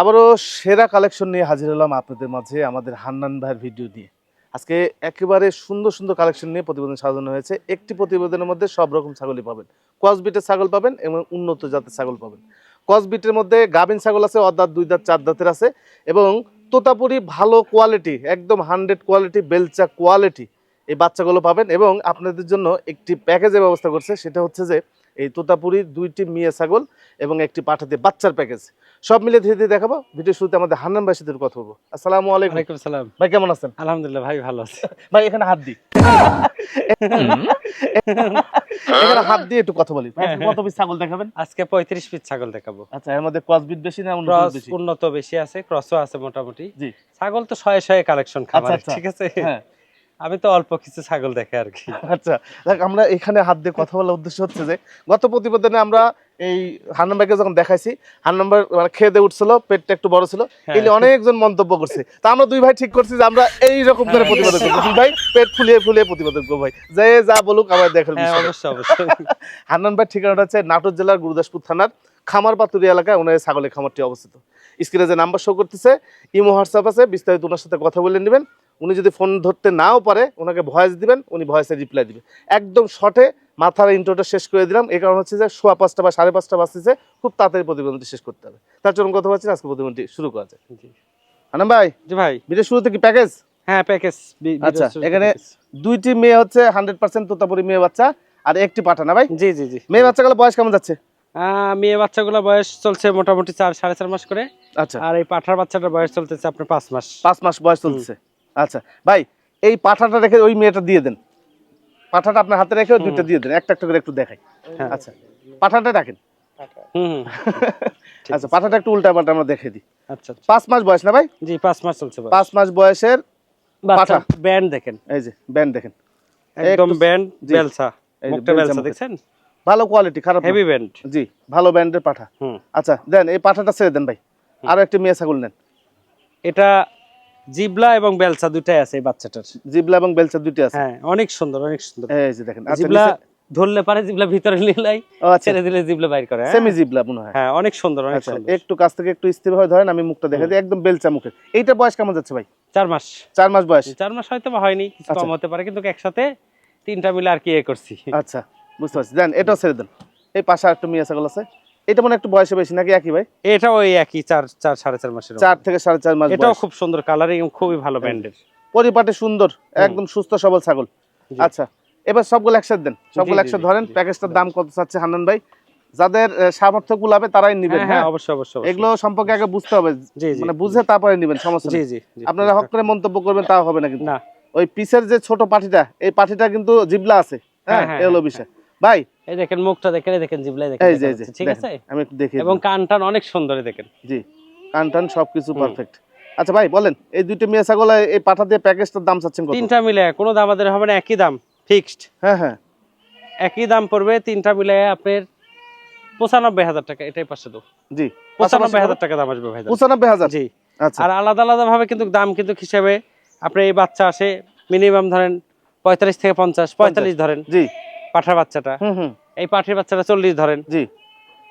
আবারও সেরা কালেকশন নিয়ে হাজির হলাম আপনাদের মাঝে আমাদের হান্নান ভাইয়ের ভিডিও দিয়ে আজকে একেবারে সুন্দর সুন্দর কালেকশন নিয়ে প্রতিবেদন সাজানো হয়েছে। একটি প্রতিবেদনের মধ্যে সব রকম ছাগলই পাবেন। কসবিটের ছাগল পাবেন এবং উন্নত জাতের ছাগল পাবেন। কসবিটের মধ্যে গাভিন ছাগল আছে অদাঁত দুই দাঁত, চার দাঁতের আছে এবং তোতাপুরি ভালো কোয়ালিটি একদম হান্ড্রেড কোয়ালিটি বেলচা কোয়ালিটি এই বাচ্চাগুলো পাবেন এবং আপনাদের জন্য একটি প্যাকেজের ব্যবস্থা করছে। সেটা হচ্ছে যে এই তোতাপুরি দুইটি মেয়ে ছাগল এবং একটি পাঠাতে বাচ্চার প্যাকেজ। সব মিলে ধীরে ধীরে দেখাবো ভিডিও শুরুতে আমাদের হান্নান সাথে কথা বলব। আসসালামু আলাইকুম। ওয়ালাইকুম সালাম ভাই কেমন আছেন? আলহামদুলিল্লাহ ভাই ভালো আছে। ভাই এখানে হাত দিই এখানে হাত দিয়ে একটু কথা বলি। কত পিস ছাগল দেখাবেন? আজকে পঁয়ত্রিশ পিস ছাগল দেখাবো। আচ্ছা এর মধ্যে ক্রসবিট বেশি না উন্নত বেশি? উন্নত বেশি আছে ক্রসও আছে মোটামুটি। জি। ছাগল তো শয়ে শয়ে কালেকশন খাবার আচ্ছা। ঠিক আছে? হ্যাঁ। আমি তো অল্প কিছু ছাগল দেখে আর কি। আচ্ছা দেখ আমরা এখানে হাত দিয়ে কথা বলার উদ্দেশ্য হচ্ছে যে গত প্রতিবেদনে আমরা এই ভাইকে যখন দেখাইছি হান্নান ভাই মানে খেয়ে দিয়ে উঠছিল পেটটা একটু বড় ছিল হ্যাঁ। এলে অনেকজন মন্তব্য করছে। তা আমরা দুই ভাই ঠিক করছি যে আমরা এই রকম করে হ্যাঁ। প্রতিবেদন করব। দুই ভাই পেট ফুলিয়ে ফুলিয়ে প্রতিবেদন করব ভাই। যে যা বলুক আমার দেখার হ্যাঁ বিষয় অবশ্যই অবশ্যই। হান্নান ভাই ঠিকানাটা হচ্ছে নাটোর জেলার গুরুদাসপুর থানার খামার পাতুরি এলাকায় ওনার ছাগলের খামারটি অবস্থিত। স্ক্রিনে যে নাম্বার শো করতেছে ইমো হোয়াটসঅ্যাপ আছে বিস্তারিত ওনার সাথে কথা বলে নেবেন। উনি যদি ফোন ধরতে নাও পারে ওনাকে ভয়েস দিবেন উনি ভয়েসে রিপ্লাই দিবে। একদম শর্টে মাথার ইন্ট্রোটা শেষ করে দিলাম। এই কারণ হচ্ছে যে সোয়া পাঁচটা বা সাড়ে পাঁচটা বাজতেছে খুব তাড়াতাড়ি প্রতিবেদনটি শেষ করতে হবে। তার জন্য কথা বলছি আজকে প্রতিবেদনটি শুরু করা যায়। হান্নান ভাই? জি ভাই। ভিডিও শুরুতে কি প্যাকেজ হ্যাঁ প্যাকেজ আচ্ছা, এখানে- দুইটি মেয়ে হচ্ছে হান্ড্রেড পার্সেন্ট তোতাপুরি মেয়ে বাচ্চা আর একটি পাঠা না ভাই? জি জি জি। মেয়ে বাচ্চাগুলো বয়স কেমন যাচ্ছে? মেয়ে বাচ্চাগুলো বয়স চলছে মোটামুটি চার সাড়ে চার মাস করে। আচ্ছা। আর এই পাঠার বাচ্চাটার বয়স চলতেছে আপনার পাঁচ মাস। পাঁচ মাস বয়স চলছে আচ্ছা ভাই এই পাঠাটা রেখে ওই মেয়েটা দিয়ে দেন। পাঠাটা আপনার হাতে রেখে দুইটা দিয়ে দেন একটা একটা করে একটু দেখাই। হ্যাঁ। আচ্ছা পাঠাটা রাখেন। আচ্ছা পাঠাটা একটু উল্টা পাল্টা আমরা দেখে দিই। আচ্ছা আচ্ছা। পাঁচ মাস বয়স না ভাই? জি পাঁচ মাস চলছে পাঁচ মাস বয়সের পাঠা। ব্যান্ড দেখেন। এই যে ব্যান্ড দেখেন। একদম ব্যান্ড বেলসা মুখটা বেলসা দেখছেন? ভালো কোয়ালিটি খারাপ হেভি ব্যান্ড জি ভালো ব্যান্ডের পাঠা। হুম। আচ্ছা দেন এই পাঠাটা ছেড়ে দেন ভাই। আরও একটি মেয়ে ছাগল নেন। এটা জিবলা এবং বেলসা দুটাই আছে এই বাচ্চাটার। জিবলা এবং বেলচা দুইটি আছে? হ্যাঁ অনেক সুন্দর অনেক সুন্দর। এই যে দেখেন আচ্ছা জিবলা ধরলে পারে জিবলা ভিতরে নিলাই আচ্ছা। ছেড়ে দিলে জিবলা বাইর করে হ্যাঁ? সেমি জিবলা মনে হয়। হ্যাঁ অনেক সুন্দর অনেক আচ্ছা সুন্দর। একটু কাছ থেকে একটু স্থির হয়ে ধরেন আমি মুখটা দেখে দিই একদম বেলচা মুখের। এইটা বয়স কেমন যাচ্ছে ভাই? চার মাস। চার মাস বয়স? চার মাস হয়তো হয়নি কিছু। কম হতে পারে কিন্তু একসাথে তিনটা মিলে আর কি এ করছি। আচ্ছা বুঝতে পারছি। দেন এটাও ছেড়ে দেন। এই পাশে আর একটু মেয়ে ছাগল আছে। এটা মনে একটু বয়সে বেশি নাকি একই ভাই? এটা ওই একই চার চার সাড়ে চার মাসের চার থেকে সাড়ে চার মাস এটাও খুব সুন্দর কালারিং খুবই ভালো ব্র্যান্ডের। পরিপাটি সুন্দর একদম সুস্থ সবল ছাগল। আচ্ছা এবার সবগুলো একসাথে দেন। সবগুলো একসাথে ধরেন। প্যাকেজটার দাম কত চাচ্ছে হান্নান ভাই? যাদের সামর্থ্য কুলাবে তারাই নিবেন হ্যাঁ হ্যাঁ? হ্যাঁ অবশ্যই অবশ্যই। এগুলো সম্পর্কে আগে বুঝতে হবে। মানে বুঝে তারপরে নিবেন সমস্যা জি জি। আপনারা হক করে মন্তব্য করবেন তাও হবে না কিন্তু। ওই পিসের যে ছোট পাঠিটা এই পাঠিটা কিন্তু জিবলা আছে হ্যাঁ হ্যাঁ, হ্যাঁ, বিষয় ভাই। এই দেখেন মুখটা দেখেন এই দেখেন জিবলাই দেখেন এই যে ঠিক আছে? আমি একটু দেখে এবং কান টান অনেক সুন্দর দেখেন। জি কান টান সবকিছু পারফেক্ট আচ্ছা ভাই বলেন এই দুইটা মেয়ে ছাগল এই পাঠা দিয়ে প্যাকেজটার দাম চাচ্ছেন কত? তিনটা মিলে কোনো দাম আমাদের হবে না একই দাম ফিক্সড হ্যাঁ হ্যাঁ। একই দাম পড়বে তিনটা মিলে আপনার পঁচানব্বই হাজার টাকা এটাই পাশে তো জি পঁচানব্বই হাজার টাকা দাম আসবে ভাই। পঁচানব্বই হাজার? জি। আচ্ছা। আর আলাদা আলাদা ভাবে কিন্তু দাম কিন্তু হিসেবে আপনার এই বাচ্চা আসে মিনিমাম ধরেন পঁয়তাল্লিশ থেকে পঞ্চাশ পঁয়তাল্লিশ ধরেন। জি। পাঠার বাচ্চাটা। এই পাঠির বাচ্চাটা চল্লিশ ধরেন। জি।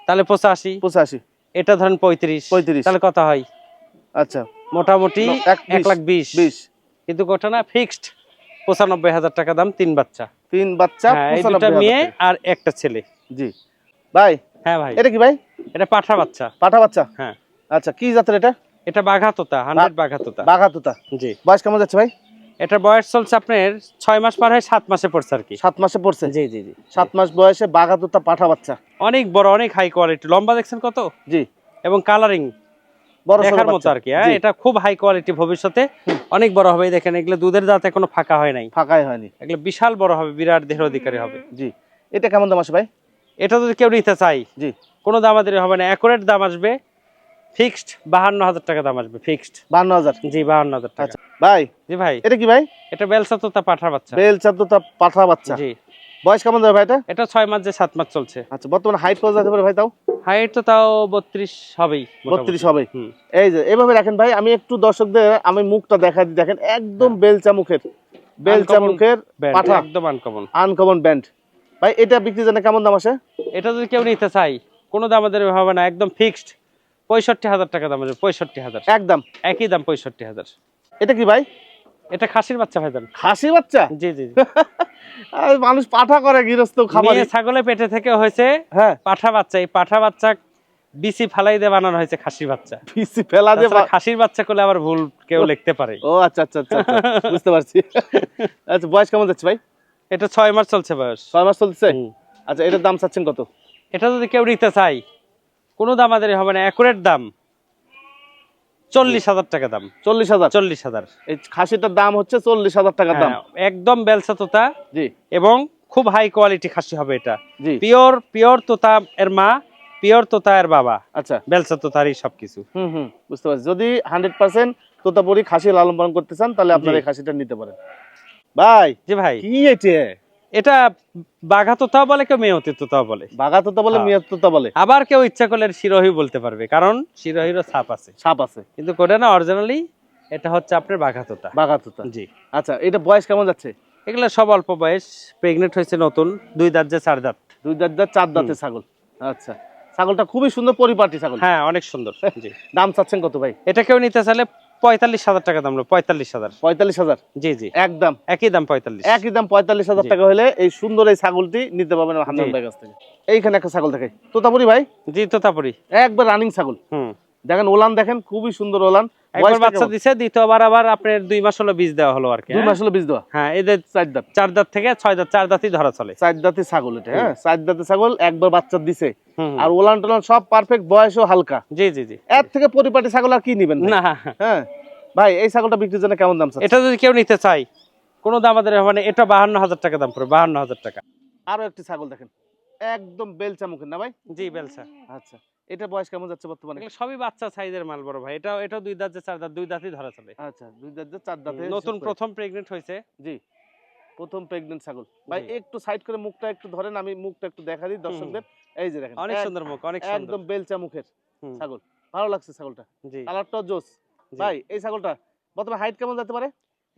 তাহলে পঁচাশি। পঁচাশি। এটা ধরেন পঁয়ত্রিশ। 35 তাহলে কত হয়? আচ্ছা। মোটামুটি এক লাখ বিশ। বিশ। কিন্তু গোটা না ফিক্সড। পঁচানব্বই হাজার টাকা দাম তিন বাচ্চা। তিন বাচ্চা হ্যাঁ দুটা মেয়ে আর একটা ছেলে। জি। ভাই হ্যাঁ ভাই। এটা কি ভাই? এটা পাঠা বাচ্চা। পাঠা বাচ্চা? হ্যাঁ। আচ্ছা কি জাতের এটা? এটা বাঘা তোতা হান্ড্রেড বাঘা তোতা বাঘা তুতা জি। বয়স কেমন যাচ্ছে ভাই? এটা বয়স চলছে আপনার ছয় মাস পার হয়ে সাত মাসে পড়ছে আর কি। সাত মাসে পড়ছে? জি জি জি। সাত মাস বয়সে বাঘা তুতা পাঠা বাচ্চা। অনেক বড় অনেক হাই কোয়ালিটি লম্বা দেখছেন কত? জি। এবং কালারিং বড় সড়ো দেখার মতো আর কি হ্যাঁ? এটা খুব হাই কোয়ালিটি ভবিষ্যতে অনেক বড় হবে। দেখেন এগুলো দুধের দাঁত এখনও ফাঁকা হয় নাই। ফাঁকাই হয়নি। এগুলো বিশাল বড় হবে বিরাট দেহের অধিকারী হবে। জি। এটা কেমন দাম আসে ভাই? এটা যদি কেউ নিতে চাই জি। কোনো দাম আমাদের হবে না। অ্যাকুরেট দাম আসবে ফিক্সড বাহান্ন হাজার টাকা দাম আসবে ফিক্সড। বান্ন হাজার জি বাহান্ন হাজার টাকা। আচ্ছা ভাই জি ভাই। এটা কি ভাই? এটা বেলসা তোতা পাঠার বাচ্চা। চাতুতা পাঠা বাচ্চা। জি। বয়স কেমন যাবে ভাই এটা? এটা ছয় মাস যে সাত মাস চলছে। আচ্ছা বর্তমানে হাইট কত যেতে পারে ভাই তাও? হাইট তো তাও বত্রিশ হবেই। বত্রিশ হবে এই যে এইভাবে রাখেন ভাই আমি একটু দর্শকদের আমি মুখটা দেখা দিই দেখেন একদম বেলচা মুখের বেলচা মুখের পাঠা। একদম আনকমন আনকমন ব্যান্ড ভাই এটা বিক্রি জানে কেমন দাম আসে? এটা যদি কেউ নিতে চাই কোনো দাম আমাদের হবে না একদম ফিক্সড পঁয়ষট্টি হাজার টাকা দাম আছে পঁয়ষট্টি হাজার। একদম। একই দাম পঁয়ষট্টি হাজার। এটা কি ভাই? এটা খাসির বাচ্চা ভাইজান খাসি বাচ্চা? জি জি। মানুষ পাঠা করে গৃহস্থ খাবার ছাগলের পেটে থেকে হয়েছে হ্যাঁ। পাঠা বাচ্চা। এই পাঠা বাচ্চা বিসি ফালাই দিয়ে বানানো হয়েছে খাসির বাচ্চা। পিসি ফেলা দিয়ে খাসির বাচ্চা করলে আবার ভুল কেউ লিখতে পারে। ও আচ্ছা আচ্ছা আচ্ছা আচ্ছা, বুঝতে পারছি। আচ্ছা বয়স কেমন যাচ্ছে ভাই? এটা ছয় মাস চলছে বয়স। ছয় মাস চলছে? আচ্ছা এটার দাম চাচ্ছেন কত? এটা যদি কেউ নিতে চাই কোনো দাম আমাদের হবে না অ্যাকুরেট দাম। চল্লিশ হাজার টাকা দাম। চল্লিশ হাজার? চল্লিশ হাজার। এই খাসিটার দাম হচ্ছে চল্লিশ হাজার টাকা দাম। হ্যাঁ, একদম বেলসা তোতা। জি। এবং খুব হাই কোয়ালিটি খাসি হবে এটা। পিওর পিওর তোতা এর মা পিওর তোতা এর বাবা। আচ্ছা। বেলসা তোতারই সবকিছু। হুম হুম বুঝতে পারছি। যদি হান্ড্রেড পার্সেন্ট তোতাপুরি খাসি লালন পালন করতে চান তাহলে আপনারা। এই খাসিটা নিতে পারেন। ভাই জি ভাই। কি এটা? এটা বাঘা তোতাও বলে কেউ মেয়তি তোতাও বলে। বাঘা তোতা বলে হ্যাঁ। মিয়া তোতা বলে। আবার কেউ ইচ্ছা করলে শিরোহী বলতে পারবে কারণ শিরোহিরও ছাপ আছে। সাপ আছে। কিন্তু কোটা না অরিজিনালি এটা হচ্ছে আপনার বাঘা তোতা বাঘা তোতা জি। আচ্ছা এটা বয়স কেমন যাচ্ছে? এগুলো সব অল্প বয়স প্রেগনেন্ট হয়েছে নতুন দুই দাঁত যে চার দাঁত। দুই দাঁত দাঁত চার দাঁতে ছাগল। আচ্ছা ছাগলটা খুবই সুন্দর পরিপাটি ছাগল। হ্যাঁ অনেক সুন্দর জি। দাম চাচ্ছেন কত ভাই? এটা কেউ নিতে চাইলে পঁয়তাল্লিশ হাজার টাকা দাম পঁয়তাল্লিশ হাজার। পঁয়তাল্লিশ হাজার? জি জি। একদম। একই দাম পঁয়তাল্লিশ। একই দাম পঁয়তাল্লিশ হাজার টাকা হলে এই সুন্দর এই ছাগলটি নিতে পারবেন হান্নান কাছ থেকে। এইখানে একটা ছাগল থাকে তোতাপুরি ভাই? জি তোতাপুরি। একবার রানিং ছাগল। হুম। দেখেন ওলান দেখেন খুবই সুন্দর ওলান। একবার বাচ্চা দিছে দ্বিতীয়বার আবার আপনার দুই মাস হলো বীজ দেওয়া হলো আর কি দুই হ্যাঁ? মাস হলো বীজ দেওয়া? হ্যাঁ এদের চার দাঁত। চার দাঁত থেকে ছয় দাঁত চার দাঁতই ধরা চলে। চার দাঁতের ছাগল এটা হ্যাঁ? চার দাঁতের ছাগল একবার বাচ্চা দিছে। আর ওলান টোলান সব পারফেক্ট বয়সও হালকা। জি জি জি। এর থেকে পরিপাটি ছাগল আর কি নিবেন? না হ্যাঁ। ভাই এই ছাগলটা বিক্রির জন্য কেমন দাম? এটা যদি কেউ নিতে চাই কোনো দাম আমাদের হবে না এটা বাহান্ন হাজার টাকা দাম পড়বে বাহান্ন হাজার টাকা। আরও একটি ছাগল দেখেন। একদম বেলচা মুখের না ভাই? জি বেলসা আচ্ছা। এটা বয়স কেমন যাচ্ছে বর্তমানে? সবই বাচ্চা সাইজের মাল বড় ভাই। এটা এটা দুই দাঁত চার দাঁত দুই দাঁতই ধরা চলে। আচ্ছা দুই দাঁত চার দাঁতে নতুন প্রথম প্রেগনেন্ট হয়েছে। জি প্রথম প্রেগনেন্ট ছাগল। ভাই একটু সাইড করে মুখটা একটু ধরেন আমি মুখটা একটু দেখা দিই দর্শকদের। এই যে দেখেন অনেক সুন্দর মুখ অনেক সুন্দর। একদম বেলচা মুখের ছাগল। ভালো লাগছে ছাগলটা। জি। কালারটাও জোস। ভাই এই ছাগলটা বর্তমানে হাইট কেমন যেতে পারে?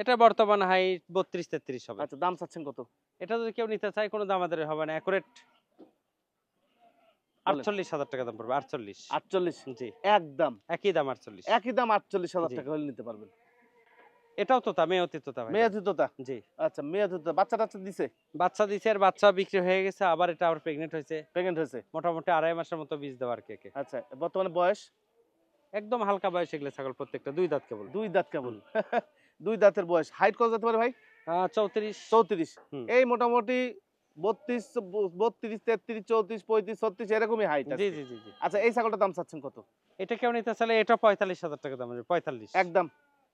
এটা বর্তমান হাই বত্রিশ তেত্রিশ হবে। আচ্ছা দাম চাচ্ছেন কত? এটা যদি কেউ নিতে চায় কোনো দাম আমাদের হবে না অ্যাকুরেট আটচল্লিশ হাজার টাকা দাম পড়বে আটচল্লিশ। আটচল্লিশ? জি। একদম। একই দাম আটচল্লিশ। একই দাম আটচল্লিশ হাজার টাকা হলে নিতে পারবেন। এটাও তোতা মেয়তি তোতা মেয়াদি তোতা জি। আচ্ছা মেয়াদি তোতা বাচ্চা টাচ্চা দিছে? বাচ্চা দিছে আর বাচ্চা বিক্রি হয়ে গেছে আবার এটা আবার প্রেগনেন্ট হয়েছে। প্রেগনেন্ট হয়েছে? মোটামুটি আড়াই মাসের মতো বীজ দেওয়ার কে কে। আচ্ছা বর্তমানে বয়স? একদম হালকা বয়স এগুলো ছাগল প্রত্যেকটা দুই দাঁত কেবল দুই দাঁত কেবল। দুই দাঁতের বয়স। হাইট কত যেতে পারে ভাই? চৌত্রিশ। চৌত্রিশ। এই মোটামুটি বত্রিশ বত্রিশ তেত্রিশ চৌত্রিশ পঁয়ত্রিশ ছত্রিশ এরকমই হাইট জি জি জি জি। আচ্ছা এই ছাগলটার দাম চাচ্ছেন কত? এটা কেউ নিতে চাইলে এটা পঁয়তাল্লিশ হাজার টাকা দাম পঁয়তাল্লিশ। একদম।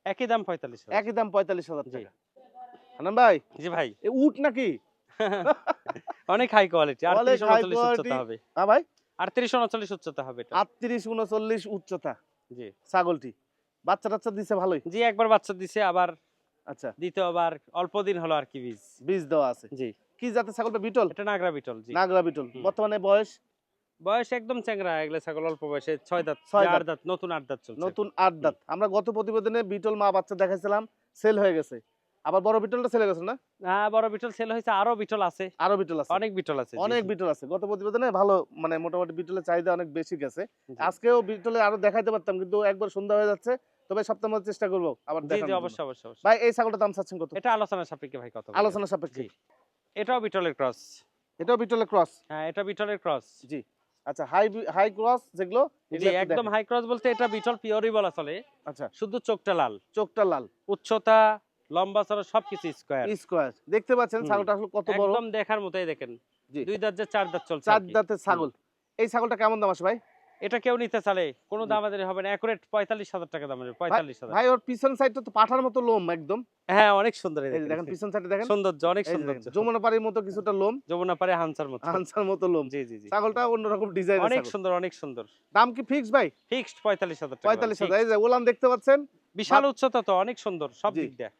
একই দাম পঁয়তাল্লিশ একই দাম পঁয়তাল্লিশ হাজার টাকা। হানান ভাই জি ভাই। উট নাকি? অনেক হাই কোয়ালিটি আটত্রিশ উনচল্লিশ উচ্চতা হবে। হ্যাঁ ভাই। আটত্রিশ উনচল্লিশ উচ্চতা হবে আটত্রিশ উনচল্লিশ উচ্চতা। জি। ছাগলটি। বাচ্চা টাচ্চা দিছে ভালোই? জি একবার বাচ্চা দিছে আবার আচ্ছা। দ্বিতীয়বার অল্প দিন হলো আর কি বীজ। বীজ দেওয়া আছে। জি। কি জাতের ছাগলটা? বিটল? এটা নাগরা বিটল জি। নাগরা বিটল। বর্তমানে বয়স? বয়স একদম চ্যাংরা এগুলো ছাগল অল্প বয়সে। ছয় দাঁত ছয় দাঁত। আট দাঁত নতুন আট দাঁত চলছে। নতুন আট দাঁত। আমরা গত প্রতিবেদনে বিটল মা বাচ্চা দেখাইছিলাম সেল হয়ে গেছে। আবার বড় বিটলটা সেল গেছে না? হ্যাঁ বড় বিটল সেল হয়েছে আরও বিটল আছে। আরও বিটল আছে। অনেক বিটল আছে অনেক বিটল আছে। গত প্রতিবেদনে ভালো মানে মোটামুটি বিটলের চাহিদা অনেক বেশি গেছে। আজকেও বিটলে আরও দেখাইতে পারতাম কিন্তু একবার সন্ধ্যা হয়ে যাচ্ছে। তবে সপ্তাহ মধ্যে চেষ্টা করব আবার জি জি অবশ্যই অবশ্যই ভাই এই ছাগলটার দাম চাচ্ছেন কত? এটা আলোচনা সাপেক্ষে ভাই কত বলব। আলোচনা সাপেক্ষে। এটাও বিটলের ক্রস। এটাও বিটলের ক্রস? হ্যাঁ এটা বিটলের ক্রস। জি। আচ্ছা হাই হাই ক্রস যেগুলো একদম হাই ক্রস বলতে এটা বিটল পিওরই বলা চলে। আচ্ছা। শুধু চোখটা লাল। চোখটা লাল। উচ্চতা লম্বা চড়া সবকিছু স্কোয়ার। স্কোয়ার। দেখতে পাচ্ছেন ছাগলটা আসলে কত বড়? একদম দেখার মতোই দেখেন। জি। দুই দাঁত যে চার দাঁত চলছে চার দাঁতের ছাগল। এই ছাগলটা কেমন দাম আছে ভাই? এটা কেউ নিতে চালে কোনো জি। দাম হবে না। একুরেট পঁয়তাল্লিশ হাজার টাকা দাম পঁয়তাল্লিশ হাজার। ভাই ওর পিছন সাইডটা তো পাঠার মতো লোম একদম। হ্যাঁ অনেক সুন্দর দেখেন। পিছন সাইডে দেখেন। সৌন্দর্য অনেক যে যমুনা পাড়ির মতো কিছুটা লোম। যমুনা পারে হানসার মতো। আনসার মতো লোম। জি জি জি। ছাগলটা অন্যরকম ডিজাইন অনেক সুন্দর অনেক সুন্দর। দাম কি ফিক্স ভাই? ফিক্সড পঁয়তাল্লিশ হাজার টাকা পঁয়তাল্লিশ। হাজার। এই যে ওলান দেখতে পাচ্ছেন? বিশাল উচ্চতা তো অনেক সুন্দর সব দিক দিয়ে।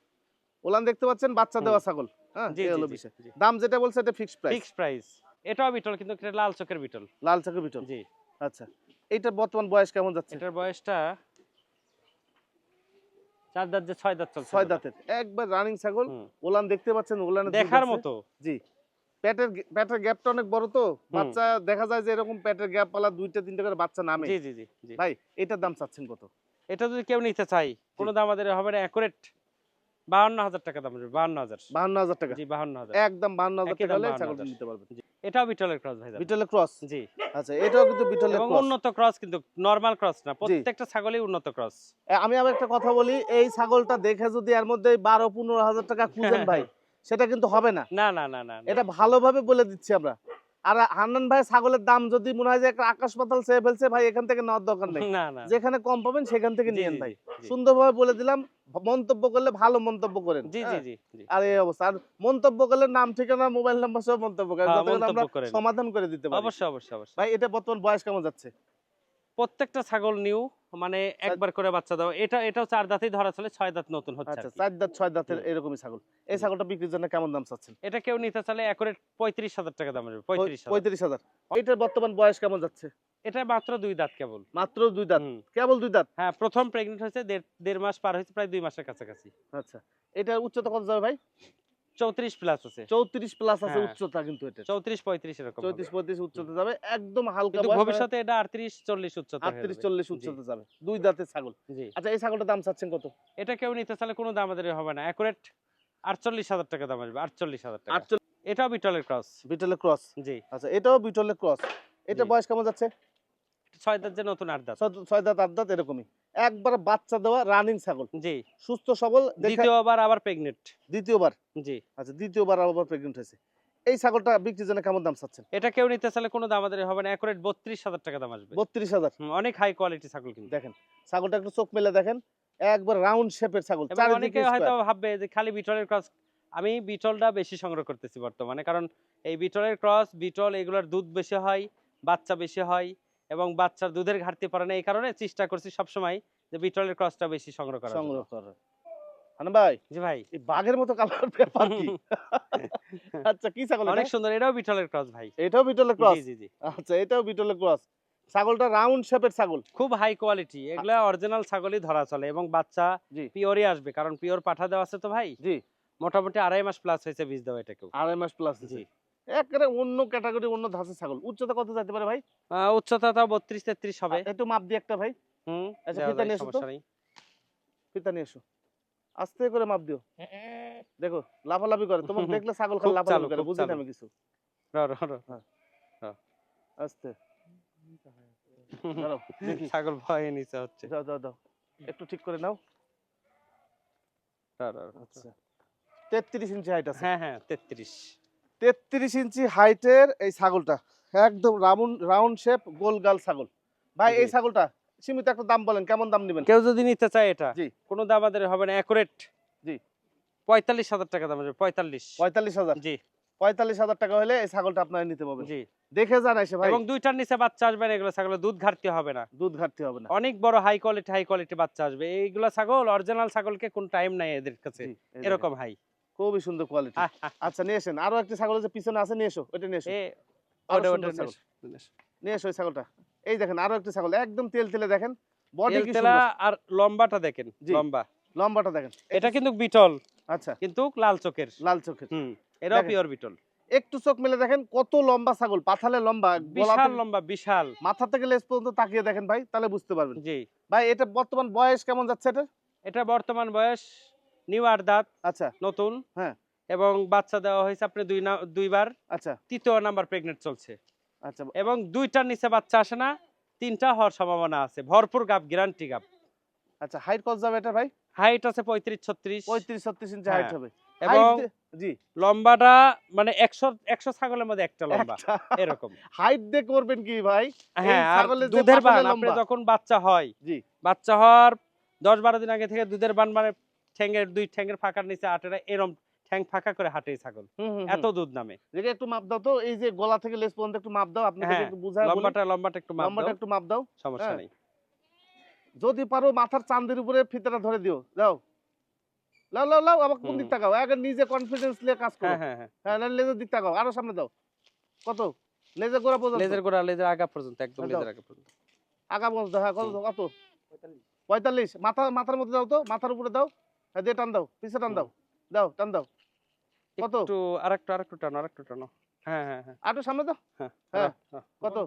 ওলান দেখতে পাচ্ছেন বাচ্চা দেওয়া ছাগল। হ্যাঁ জি হলো বিষয়। দাম যেটা বলছে এটা ফিক্সড প্রাইস ফিক্সড প্রাইস এটাও বিটল কিন্তু এটা লাল চোখের বিটল। লাল ছাগল বিটল। জি। আচ্ছা এইটার বর্তমান বয়স কেমন যাচ্ছে? এটার বয়সটা চার দাঁত যে ছয় দাঁত চলছে ছয়। দাঁতের। একবার রানিং ছাগল ওলান দেখতে পাচ্ছেন ওলানের দুধ দেখার মতো। জি। পেটের পেটের গ্যাপটা অনেক বড় তো? বাচ্চা দেখা যায় যে এরকম পেটের গ্যাপ পালা দুইটা তিনটা করে বাচ্চা নামে। জি জি জি ভাই এটার দাম চাচ্ছেন কত? এটা যদি কেউ নিতে চাই কোনো দাম আমাদের হবে না অ্যাকুরেট বাহান্ন হাজার টাকা দাম বাহান্ন হাজার। বাহান্ন হাজার টাকা। জি বাহান্ন হাজার। একদম বাহান্ন হাজার টাকা হলে 52,000 ছাগলটা নিতে পারবেন। এটাও বিটলের ক্রস ভাই বিটলের ক্রস জি। আচ্ছা এটাও কিন্তু বিটলের এবং ক্রস উন্নত ক্রস কিন্তু নরমাল ক্রস না প্রত্যেকটা ছাগলই উন্নত ক্রস আমি আবার একটা কথা বলি এই ছাগলটা দেখে যদি এর মধ্যে বারো পনেরো হাজার টাকা খুঁজেন ভাই সেটা কিন্তু হবে না। না না না না। এটা ভালোভাবে বলে দিচ্ছি আমরা। আর হান্নান ভাই ছাগলের দাম যদি মনে হয় যে একটা আকাশ পাতাল চেয়ে ফেলছে ভাই এখান থেকে নেওয়ার দরকার নেই। যেখানে কম পাবেন সেখান থেকে নিয়েন ভাই। সুন্দরভাবে বলে দিলাম মন্তব্য করলে ভালো মন্তব্য করেন জি জি হ্যাঁ? জি জি। আর এই অবস্থা। আর মন্তব্য করলে নাম ঠিকানা মোবাইল নাম্বার সব মন্তব্য করেন হ্যাঁ, আমরা। সমাধান করে দিতে পারি। অবশ্যই অবশ্যই অবশ্যই। ভাই এটা বর্তমান বয়স কেমন যাচ্ছে? প্রত্যেকটা ছাগল নিউ মানে একবার করে বাচ্চা দাও। এটা এটাও চার দাঁতেই ধরা চলে ছয় দাঁত নতুন হচ্ছে আচ্ছা চার দাঁত ছয় দাঁতের এরকমই ছাগল। এই ছাগলটা বিক্রির জন্য কেমন দাম চাচ্ছেন? এটা কেউ নিতে চাইলে একরেট পঁয়ত্রিশ হাজার টাকা দাম আসবে পঁয়ত্রিশ হাজার। পঁয়ত্রিশ হাজার। এটার বর্তমান বয়স কেমন যাচ্ছে? এটা মাত্র দুই দাঁত কেবল। মাত্র দুই দাঁত। কেবল দুই দাঁত? হ্যাঁ প্রথম প্রেগনেন্ট হয়েছে দেড় মাস পার হয়েছে প্রায় দুই মাসের কাছাকাছি। আচ্ছা এটা উচ্চতা কত যাবে ভাই? চৌত্রিশ প্লাস আছে। চৌত্রিশ প্লাস আছে হ্যাঁ। উচ্চতা কিন্তু এটা। চৌত্রিশ পঁয়ত্রিশ এরকম চৌত্রিশ পঁয়ত্রিশ উচ্চতা যাবে একদম হালকা ভবিষ্যতে এটা আটত্রিশ চল্লিশ উচ্চতা আটত্রিশ চল্লিশ উচ্চতা যাবে। দুই দাঁতের ছাগল। আচ্ছা এই ছাগলটার দাম চাচ্ছেন কত? এটা কেউ নিতে চাইলে কোনো দাম আমাদের হবে না। অ্যাকুরেট আটচল্লিশ হাজার টাকা দাম আসবে আটচল্লিশ হাজার টাকা। এটাও বিটলের ক্রস বিটলের ক্রস জি। আচ্ছা এটাও বিটলের ক্রস এটা বয়স কেমন যাচ্ছে? ছয় দাঁত যে নতুন আট দাঁত। ছয়- ছয় দাঁত আট দাঁত এরকমই। একবার বাচ্চা দেওয়া রানিং ছাগল। জি। সুস্থ সবল দ্বিতীয়বার আবার প্রেগনেন্ট দ্বিতীয়বার। জি। আচ্ছা দ্বিতীয়বার আবার প্রেগনেন্ট হয়েছে। এই ছাগলটা বিক্রির জন্য কেমন দাম চাচ্ছেন? এটা কেউ নিতে চাইলে কোনো দাম আমাদের হবে না। অ্যাকুরেট বত্রিশ হাজার টাকা দাম আসবে। বত্রিশ হাজার। অনেক হাই কোয়ালিটি ছাগল কিন্তু। দেখেন ছাগলটা একটু চোখ মেলে দেখেন। একবার রাউন্ড শেপের ছাগল অনেকে হয়তো ভাববে যে খালি বিটলের ক্রস আমি বিটলটা বেশি সংগ্রহ করতেছি বর্তমানে। কারণ এই বিটলের ক্রস বিটল এগুলোর দুধ বেশি হয় বাচ্চা বেশি হয়। এবং বাচ্চার দুধের ঘাটতি পড়ে না এই কারণে চেষ্টা করছি সবসময় যে বিটলের ক্রসটা বেশি সংগ্রহ করা সংগ্রহ করে হানা ভাই জি ভাই। এই বাঘের মতো কালার ব্যাপার কি? আচ্ছা কি ছাগল অনেক সুন্দর এটাও বিটলের ক্রস ভাই। এটাও বিটলের ক্রস? জি জি আচ্ছা এটাও বিটলের ক্রস। ছাগলটা রাউন্ড শেপের ছাগল। খুব হাই কোয়ালিটি এগুলা অরিজিনাল ছাগলই ধরা চলে এবং বাচ্চা। পিওরই আসবে কারণ পিওর পাঠা দেওয়া আছে তো ভাই। জি। মোটামুটি আড়াই মাস প্লাস হয়েছে বীজ দেওয়া এটাকেও। আড়াই মাস প্লাস জি। একেবারে অন্য ক্যাটাগরি অন্য ধাঁচের ছাগল। উচ্চতা কত যেতে পারে ভাই? উচ্চতা তাও বত্রিশ তেত্রিশ হবে। একটু মাপ দিয়ে একটা ভাই। হুম আচ্ছা, ফিতা নিয়ে এসো ফিতা নিয়ে আস্তে করে মাপ দিও। দেখো লাফালাফি করে। তোমাকে দেখলে ছাগল খাল লাফালাফি করে বুঝি আমি কিছু। র। আস্তে। ছাগল ভয়ে নিচে হচ্ছে। দাও দাও দাও। একটু ঠিক করে নাও। আচ্ছা। তেত্রিশ ইঞ্চি হাইট আছে। হ্যাঁ হ্যাঁ তেত্রিশ। তেত্রিশ ইঞ্চি হাইটের এই ছাগলটা। একদম রাউন্ড রাউন্ড শেপ গোল গাল ছাগল। ভাই এই। ছাগলটা সীমিত একটা দাম বলেন কেমন দাম নেবেন? কেউ যদি নিতে চায় এটা জি। কোনো দাম আমাদের হবে না অ্যাকুরেট জি। পঁয়তাল্লিশ হাজার টাকা দাম আসবে পঁয়তাল্লিশ। পঁয়তাল্লিশ হাজার? জি। পঁয়তাল্লিশ হাজার টাকা হলে এই ছাগলটা আপনারা নিতে পারবেন। জি। দেখে যান এসে ভাই। এবং দুইটার নিচে বাচ্চা আসবে না এগুলো ছাগলের দুধ ঘাটতি হবে না। দুধ ঘাটতি হবে না। অনেক বড় হাই কোয়ালিটি হাই কোয়ালিটি বাচ্চা আসবে। এইগুলা ছাগল অরিজিনাল ছাগলকে কোন টাইম নাই এদের কাছে। এরকম হাই খুবই সুন্দর কোয়ালিটি আচ্ছা নিয়ে এসেন আরও একটি ছাগল যে পিছনে আছে নিয়ে এসো। ওটা নিয়ে এসো। ওটা ওটা নিয়ে এসো ওই ছাগলটা। এই দেখেন আরও একটি ছাগল। একদম তেল তেলে দেখেন। বডি কি আর লম্বাটা দেখেন লম্বা। লম্বাটা দেখেন। এটা কিন্তু বিটল আচ্ছা। কিন্তু লাল চোখের। লাল চোখের। হুম এটাও পিওর বিটল। একটু চোখ মেলে দেখেন কত লম্বা ছাগল পাথালে লম্বা বিশাল লম্বা বিশাল। মাথা থেকে লেজ পর্যন্ত তাকিয়ে দেখেন ভাই তাহলে বুঝতে পারবেন। জি। ভাই এটা বর্তমান বয়স কেমন যাচ্ছে এটা এটা বর্তমান বয়স নিউ আর দাঁত আচ্ছা। নতুন। হ্যাঁ। এবং বাচ্চা দেওয়া হয়েছে আপনি দুই না দুইবার। আচ্ছা। তৃতীয় নাম্বার প্রেগনেন্ট চলছে। আচ্ছা। এবং দুইটার নিচে বাচ্চা আসে না তিনটা হওয়ার সম্ভাবনা আছে। ভরপুর গ্যারান্টি আচ্ছা হাইট কত যাবে এটা ভাই? হাইট আছে পঁয়ত্রিশ ছত্রিশ। পঁয়ত্রিশ ছত্রিশ ইঞ্চি। হাইট হবে। এবং জি। লম্বাটা মানে একশো একশো ছাগলের মধ্যে একটা লম্বা। এরকম। হাইট দিয়ে করবেন কি ভাই? হ্যাঁ ছাগলের দুধের বান আপনি যখন বাচ্চা হয় জি। বাচ্চা হওয়ার দশ বারো দিন আগে থেকে দুধের বান মানে ঠ্যাঙ্গের দুই ঠ্যাঙ্গের ফাঁকার নিচে আটেরা এরম ঠ্যাং ফাঁকা করে হাঁটে ছাগল। এত দুধ নামে। দেখে একটু মাপ দাও তো এই যে গলা থেকে লেজ পর্যন্ত একটু মাপ দাও আপনাকে হ্যাঁ, একটু বুঝায় লম্বাটা লম্বাটা একটু মাপ লম্বাটা একটু মাপ দাও। সমস্যা হ্যাঁ। নেই। যদি পারো মাথার চাঁদের উপরে ফিতাটা ধরে দিও। যাও। লাও লাও লাও আবার কোন। দিক তাকাও? আগে নিজে কনফিডেন্স নিয়ে কাজ করো। হ্যাঁ হ্যাঁ হ্যাঁ। হ্যাঁ লেজের দিক তাকাও। আরও সামনে দাও। কত? লেজের গোড়া পর্যন্ত। লেজের গোড়া লেজের আগা পর্যন্ত একদম হ্যাঁ, লেজের আগা পর্যন্ত। আগা পর্যন্ত হ্যাঁ কত কত? পঁয়তাল্লিশ। মাথা মাথার মধ্যে দাও তো মাথার উপরে দাও। হ্যাঁ দিয়ে টান দাও পিছে টান দাও দাও টান দাও। কত? একটু আরেকটু আরেকটু টানো আরেকটু টানো। হ্যাঁ হ্যাঁ হ্যাঁ। আটো সামনে তো হ্যাঁ হ্যাঁ। হ্যাঁ। কত?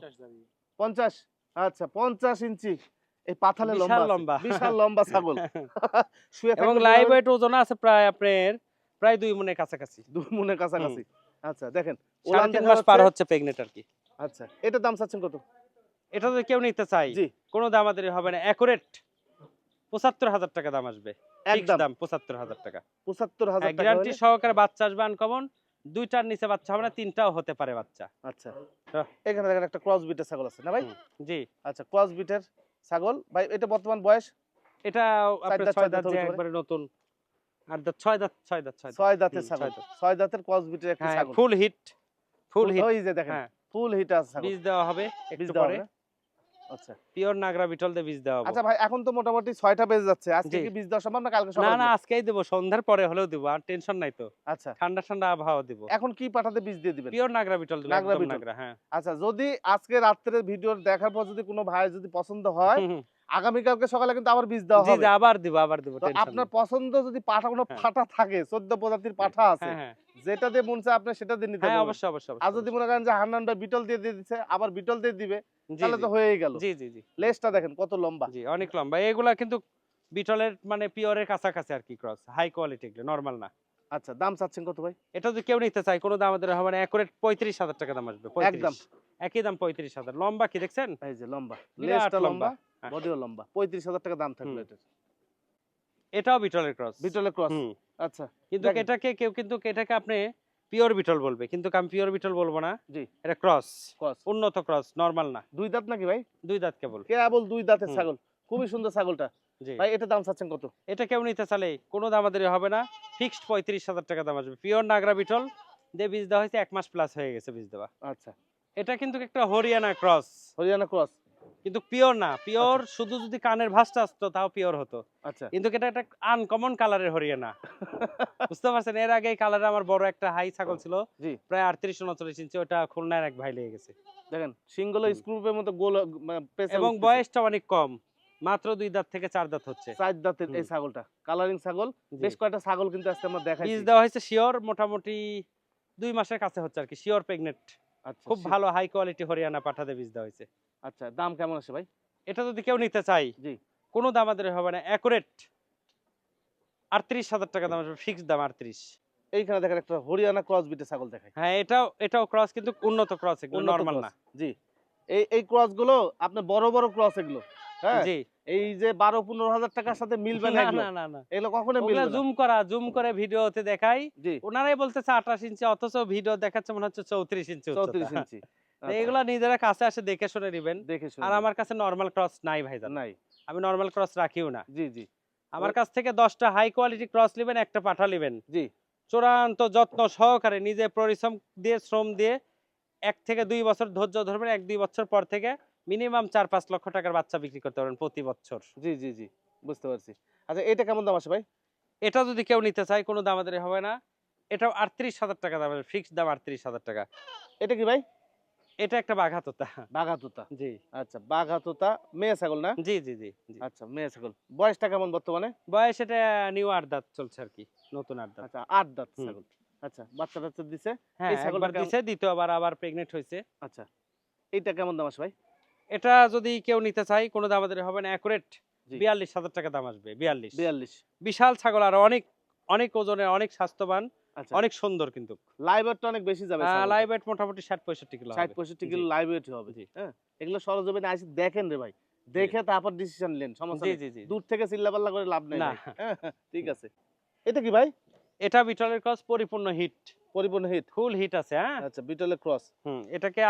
পঞ্চাশ আচ্ছা পঞ্চাশ ইঞ্চি। এই পাথালে লম্বা লম্বা। বিশাল লম্বা ছাগল। শুয়ে এবং লাইভ ওয়েট ওজন আছে প্রায় আপনার প্রায় দুই মনের কাছাকাছি। দুই মনের কাছাকাছি। আচ্ছা দেখেন ওলান তিন মাস পার হচ্ছে প্রেগনেন্ট আর কি। আচ্ছা এটার দাম চাচ্ছেন কত? এটা যদি কেউ নিতে চাই কোনো দামাদারি হবে না। অ্যাকুরেট পঁচাত্তর হাজার টাকা দাম আসবে। একদম। দাম পঁচাত্তর হাজার টাকা। পঁচাত্তর হাজার টাকা গ্যারান্টি সহকারে বাচ্চা আসবে আনকমন দুইটার নিচে বাচ্চা হবে না তিনটাও হতে পারে বাচ্চা। আচ্ছা। এখানে দেখেন একটা ক্রস বিটের ছাগল আছে না ভাই? জি। আচ্ছা ক্রস বিটের ছাগল। ভাই এটা বর্তমান বয়স? এটা আপনার দাঁত? একবারে নতুন। আর দাঁত ছয় দাঁত ছয় দাঁত ছয় ছয় দাঁতের হুম, ছাগল। ছয় দাঁত। ছয় দাঁতের ক্রস বিটের একটা হ্যাঁ ছাগল। ফুল হিট ফুল হিট ওই যে দেখেন হ্যাঁ। ফুল হিট আছে ছাগল। বীজ দেওয়া হবে একটু পরে? আচ্ছা পিওর নাগরা বিটল দিয়ে বীজ দেওয়া আচ্ছা ভাই এখন তো মোটামুটি ছয়টা বেজে যাচ্ছে। আজকে কি বীজ দেওয়া সম্ভব না কালকে না সকালে না আজকেই দেবো সন্ধ্যার পরে হলেও দেবো আর টেনশন নাই তো। আচ্ছা। ঠান্ডা ঠান্ডা আবহাওয়া দেবো। এখন কি পাঠাতে বীজ দিয়ে দিবেন? পিওর নাগরা বিটল দেবো নাগরা নাগরা হ্যাঁ। আচ্ছা যদি আজকে রাত্রে ভিডিও দেখার পর যদি কোনো ভাই যদি পছন্দ হয় হুম, হুম। আগামী কালকে সকালে কিন্তু আবার বীজ দেওয়া হবে। আবার দিব আবার দিব আপনার পছন্দ যদি পাঠা কোনো হ্যাঁ। ফাটা থাকে চোদ্দ প্রজাতির পাঠা আছে হ্যাঁ হ্যাঁ। যেটা দিয়ে মন চায় আপনি সেটা দিয়ে নিতে হ্যাঁ পারবেন। অবশ্যই অবশ্যই আর যদি মনে করেন যে হান্নান বিটল দিয়ে দিয়ে দিচ্ছে আবার বিটল দিয়ে দিবে তাহলে তো হয়েই গেল। জি জি জি। লেজটা দেখেন কত লম্বা। জি অনেক লম্বা। এগুলা কিন্তু বিটলের মানে পিওরের কাছাকাছি আর কি ক্রস হাই কোয়ালিটি এগুলো নর্মাল না। আচ্ছা দাম চাচ্ছেন কত ভাই? এটা যদি কেউ নিতে চায় কোনো দাম আমাদের হবে না অ্যাকুরেট পঁয়ত্রিশ হাজার টাকা দাম আসবে একদম। একই দাম পঁয়ত্রিশ হাজার। লম্বা কি দেখছেন? এই যে লম্বা। লেজটা লম্বা। হ্যাঁ। বডিও লম্বা। পঁয়ত্রিশ হাজার টাকা দাম থাকবে। এটার। এটাও বিটলের ক্রস বিটলের ক্রস আচ্ছা কিন্তু এটাকে কেউ কিন্তু এটাকে আপনি পিওর বিটল বলবে কিন্তু আমি পিওর বিটল বলব না। জি। এটা ক্রস ক্রস উন্নত ক্রস নর্মাল না। দুই দাঁত নাকি ভাই? দুই দাঁত কেবল। কেবল দুই দাঁতের ছাগল। খুবই সুন্দর ছাগলটা। জি। ভাই এটা দাম চাচ্ছেন কত? এটা কেউ নিতে চালে কোনো দাম আমাদের হবে না। ফিক্সড পঁয়ত্রিশ হাজার টাকা দাম আসবে। পিওর নাগরা বিটল দিয়ে বীজ দেওয়া হয়েছে এক মাস প্লাস হয়ে গেছে বীজ দেওয়া। আচ্ছা। এটা কিন্তু একটা হরিয়ানা ক্রস হরিয়ানা ক্রস কিন্তু পিওর না। পিওর শুধু যদি কানের ভাঁজটা আসতো তাও পিওর হতো। আচ্ছা। কিন্তু এটা একটা আনকমন কালারের হরিয়ানা। বুঝতে পারছেন? এর আগে কালারে আমার বড় একটা হাই ছাগল ছিল। প্রায় আটত্রিশ উনচল্লিশ ইঞ্চি ওটা খুলনার এক ভাই লেগে গেছে। দেখেন সিঙ্গল স্ক্রুপের মতো গোল এবং বয়সটা অনেক কম মাত্র দুই দাঁত থেকে চার দাঁত হচ্ছে। চার দাঁতের এই ছাগলটা কালারিং ছাগল। বেশ কয়েকটা ছাগল কিন্তু আজকে আমরা দেখাইছি। বীজ দেওয়া হয়েছে শিওর মোটামুটি দুই মাসের কাছে হচ্ছে আর কি শিওর প্রেগনেন্ট আচ্ছা খুব ভালো হাই কোয়ালিটি হরিয়ানা পাঠাতে বীজ দেওয়া হয়েছে। আচ্ছা দাম কেমন আছে ভাই? এটা যদি কেউ নিতে চাই জি। কোনো দাম আমাদের হবে না অ্যাকুরেট আটত্রিশ হাজার টাকা দাম আসবে ফিক্সড দাম আটত্রিশ। এইখানে দেখেন একটা হরিয়ানা ক্রস বিটের ছাগল দেখাই। হ্যাঁ এটাও এটাও ক্রস কিন্তু উন্নত ক্রস এগুলো নর্মাল না। জি। এই এই ক্রসগুলো আপনার বড় বড় ক্রস এগুলো হ্যাঁ? জি। এই যে বারো পনেরো হাজার টাকার সাথে মিলবে না না এগুলো? না এগুলো কখনো মিলবে জুম করা জুম করে ভিডিওতে দেখাই। ওনারাই বলতেছে আঠাশ ইঞ্চি অথচ ভিডিও দেখাচ্ছে মনে হচ্ছে চৌত্রিশ ইঞ্চি। চৌত্রিশ ইঞ্চি। এগুলা নিজেরা কাছে আসে দেখে শুনে নিবেন। দেখে শুনে আর আমার কাছে নর্মাল ক্রস নাই ভাই নাই। আমি নর্মাল ক্রস রাখিও না। জি জি। আমার কাছ থেকে দশটা হাই কোয়ালিটি ক্রস নেবেন একটা পাঠা নেবেন। জি। চূড়ান্ত যত্ন সহকারে নিজে পরিশ্রম দিয়ে শ্রম দিয়ে এক থেকে দুই বছর ধৈর্য ধরবেন এক দুই বছর পর থেকে মিনিমাম চার পাঁচ লক্ষ টাকার বাচ্চা বিক্রি করতে পারবেন প্রতি বছর। জি জি জি। বুঝতে পারছি। আচ্ছা এটা কেমন দাম আছে ভাই? এটা যদি কেউ নিতে চায় কোনো দামাদারি হবে না। এটাও আটত্রিশ হাজার টাকা দাম ফিক্সড দাম আটত্রিশ হাজার টাকা। এটা কি ভাই? এটা একটা বাঘাতোতা। বাঘাতুতা? জি। আচ্ছা বাঘাতুতা মেয়ে ছাগল না? জি জি জি আচ্ছা মেয়ে ছাগল। বয়সটা কেমন বর্তমানে? বয়স এটা নিউ আট দাঁত চলছে আর কি নতুন আট দাঁত আচ্ছা আট দাঁত ছাগল। আচ্ছা বাচ্চা টাচ্চা দিছে? হ্যাঁ একবার দিছে দ্বিতীয়বার আবার প্রেগনেন্ট হয়েছে আচ্ছা এটা কেমন দাম আছে ভাই? এটা যদি কেউ নিতে চায় কোনো দামাদারি হবে না অ্যাকুরেট। বিয়াল্লিশ হাজার টাকা দাম আসবে বিয়াল্লিশ। বিয়াল্লিশ। বিশাল ছাগল আর অনেক অনেক ওজনে অনেক স্বাস্থ্যবান। অনেক সুন্দর কিন্তু। লাইভ ওয়েটটা অনেক বেশি যাবে লাইভ ওয়েট মোটামুটি ষাট পঁয়ষট্টি কিলো ষাট হবে। পঁয়ষট্টি জি। কিলো লাইভ ওয়েট হবে। জি। হ্যাঁ এগুলো সরজমিনে আসি দেখেন রে ভাই। দেখে তারপর ডিসিশন নেন সমস্যা নেই। দূর থেকে চিল্লাপাল্লা করে লাভ নেই। হ্যাঁ, হ্যাঁ, ঠিক আছে। এটা কি ভাই? এটা বিটলের ক্রস পরিপূর্ণ হিট। পরিপূর্ণ হিট। ফুল হিট আছে হ্যাঁ? আচ্ছা বিটলের ক্রস। হুম এটাকে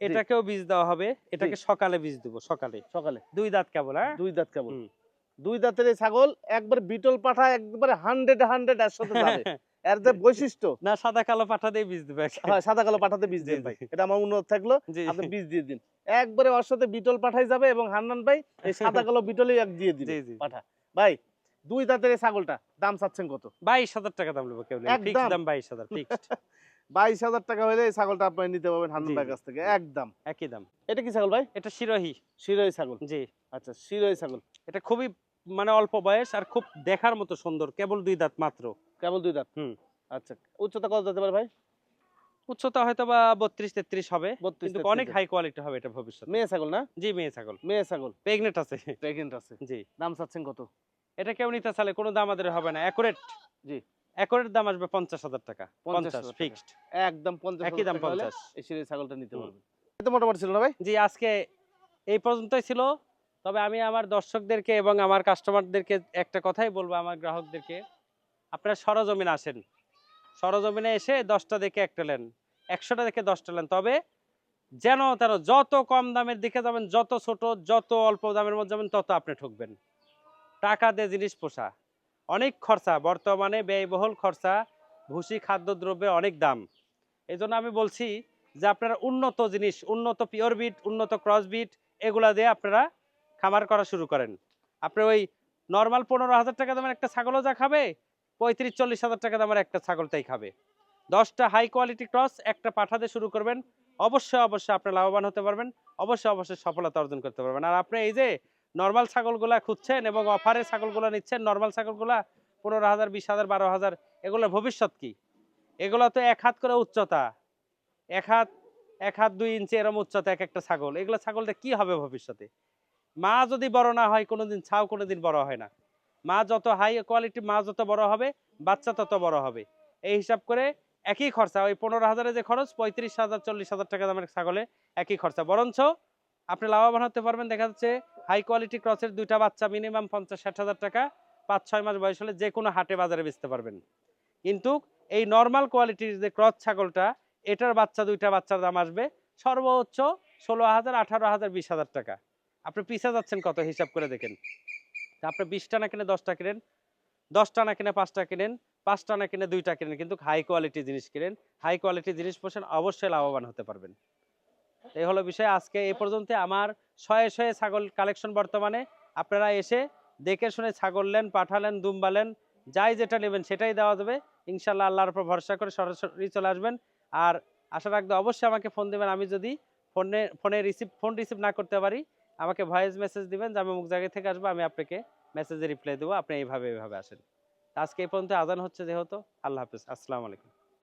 এটাকেও বীজ দেওয়া হবে। এটাকে সকালে বীজ দেবো সকালে। সকালে। দুই দাঁত কেবল হ্যাঁ? দুই দাঁত কেবল। দুই দাঁতের এই ছাগল একবার বিটল পাঠা একবারে হান্ড্রেড হান্ড্রেড এর সাথে যাবে। এর যে বৈশিষ্ট্য। না সাদা কালো পাঠা দিয়ে বীজ দেবে। হয় সাদা কালো পাঠাতে বীজ দিন ভাই। এটা আমার অনুরোধ থাকল আপনি বীজ দিয়ে দিন। একবারে ওর সাথে বিটল পাঠাই যাবে এবং হান্নান ভাই এই সাদা কালো বিটলই এক দিয়ে দিন। পাঠা। ভাই দুই দাঁতের এই ছাগলটা দাম চাচ্ছেন কত? বাইশ হাজার টাকা দাম নেব কেউ। ফিক্স দাম বাইশ হাজার ফিক্সড। বাইশ হাজার টাকা হলে এই ছাগলটা আপনি নিতে পারবেন হান্নান ভাইয়ের কাছ থেকে একদম। একই দাম। এটা কি ছাগল ভাই? এটা শিরোহী। শিরোই ছাগল। জি। আচ্ছা শিরোই ছাগল। এটা খুবই মানে অল্প বয়স আর খুব দেখার মতো সুন্দর কেবল দুই দাঁত মাত্র। কেবল দুই দাঁত? হুম। আচ্ছা উচ্চতা কত যেতে পারে ভাই? উচ্চতা হয়তো বা বত্রিশ তেত্রিশ হবে কিন্তু অনেক হাই কোয়ালিটি হবে এটা ভবিষ্যতে। মেয়ে ছাগল না? জি মেয়ে ছাগল। মেয়ে ছাগল। প্রেগনেন্ট আছে। প্রেগনেন্ট আছে। জি। দাম চাচ্ছেন কত? এটা কেউ নিতে চাইলে কোনো দাম আমাদের হবে না অ্যাকুরেট জি। অ্যাকুরেট দাম আসবে পঞ্চাশ হাজার টাকা। 50,000 পঞ্চাশ ফিক্সড একদম পঞ্চাশ একই দাম পঞ্চাশ। এই সিরিজ ছাগলটা নিতে পারবে মোটামুটি ছিল না ভাই? জি আজকে এই পর্যন্তই ছিল। তবে আমি আমার দর্শকদেরকে এবং আমার কাস্টমারদেরকে একটা কথাই বলব আমার গ্রাহকদেরকে। আপনারা সরজমিনে আসেন। সরজমিনে এসে দশটা দেখে একটা নেন, একশোটা দেখে দশটা নেন। তবে যেন তারা যত কম দামের দিকে যাবেন, যত ছোট, যত অল্প দামের মধ্যে যাবেন, তত আপনি ঠকবেন। টাকা দিয়ে জিনিস পোষা, অনেক খরচা, বর্তমানে ব্যয়বহুল খরচা, ভুসি খাদ্যদ্রব্যের অনেক দাম। এই আমি বলছি যে আপনারা উন্নত জিনিস, উন্নত পিওর বিট উন্নত ক্রস বিট এগুলা দিয়ে আপনারা খামার করা শুরু করেন। আপনি ওই নর্মাল পনেরো হাজার টাকা দামের একটা ছাগলও যা খাবে, পঁয়ত্রিশ, চল্লিশ হাজার টাকা দামের একটা ছাগল তাই খাবে। দশটা হাই কোয়ালিটি ক্রস একটা পাঠাতে শুরু করবেন। অবশ্যই অবশ্যই আপনি লাভবান হতে পারবেন। অবশ্যই অবশ্যই সফলতা অর্জন করতে পারবেন। আর আপনি এই যে নর্মাল ছাগলগুলা খুঁজছেন এবং অফারে ছাগলগুলা নিচ্ছেন নর্মাল ছাগলগুলা পনেরো হাজার, বিশ হাজার, বারো হাজার এগুলোর ভবিষ্যৎ কি? এগুলো তো এক হাত করে উচ্চতা। এক হাত এক হাত দুই ইঞ্চি এরম উচ্চতা এক একটা ছাগল। এগুলো ছাগলটা কি হবে ভবিষ্যতে? মা যদি বড় না হয়, কোনোদিন ছাও কোনোদিন বড় হয় না। মা যত হাই কোয়ালিটি মা যত বড় হবে, বাচ্চা তত বড় হবে। এই হিসাব করে একই খরচা, ওই পনেরো হাজারের যে খরচ, পঁয়ত্রিশ হাজার, চল্লিশ হাজার টাকা দামের ছাগলে একই খরচা। বরঞ্চ আপনি লাভবান হতে পারবেন, দেখা যাচ্ছে হাই কোয়ালিটি ক্রসের দুইটা বাচ্চা মিনিমাম পঞ্চাশ, ষাট হাজার টাকা, পাঁচ, ছয় মাস বয়স হলে যে কোনো হাটে বাজারে বেচতে পারবেন। কিন্তু এই নর্মাল কোয়ালিটির যে ক্রস ছাগলটা, এটার বাচ্চা দুইটা বাচ্চার দাম আসবে সর্বোচ্চ ষোলো হাজার, আঠারো হাজার, বিশ হাজার টাকা। আপনি পিছা যাচ্ছেন কত হিসাব করে দেখেন? আপনি বিশটা না কিনে দশটা কিনেন দশটা না কিনে পাঁচটা কিনেন পাঁচটা না কিনে দুইটা কিনেন, কিন্তু হাই কোয়ালিটি জিনিস কিনেন। হাই কোয়ালিটি জিনিস পোষেন, অবশ্যই লাভবান হতে পারবেন। এই হলো বিষয়। আজকে এই পর্যন্ত আমার শয়ে শয়ে ছাগল কালেকশন বর্তমানে। আপনারা এসে দেখে শুনে ছাগল নেন, পাঠালেন দুম্বালেন যাই যেটা নেবেন সেটাই দেওয়া যাবে। ইনশাল্লাহ আল্লাহর উপর ভরসা করে সরাসরি চলে আসবেন। আর আশা রাখতে অবশ্যই আমাকে ফোন দেবেন। আমি যদি ফোনে ফোনে রিসিভ ফোন রিসিভ না করতে পারি আমাকে ভয়েস মেসেজ দিবেন যে আমি মুখ জায়গা থেকে আসব, আমি আপনাকে মেসেজে রিপ্লাই দেবো। আপনি এইভাবে এইভাবে আসেন। আজকে এই পর্যন্ত আজান হচ্ছে যেহেতু। আল্লাহ হাফিজ। আসসালামু আলাইকুম।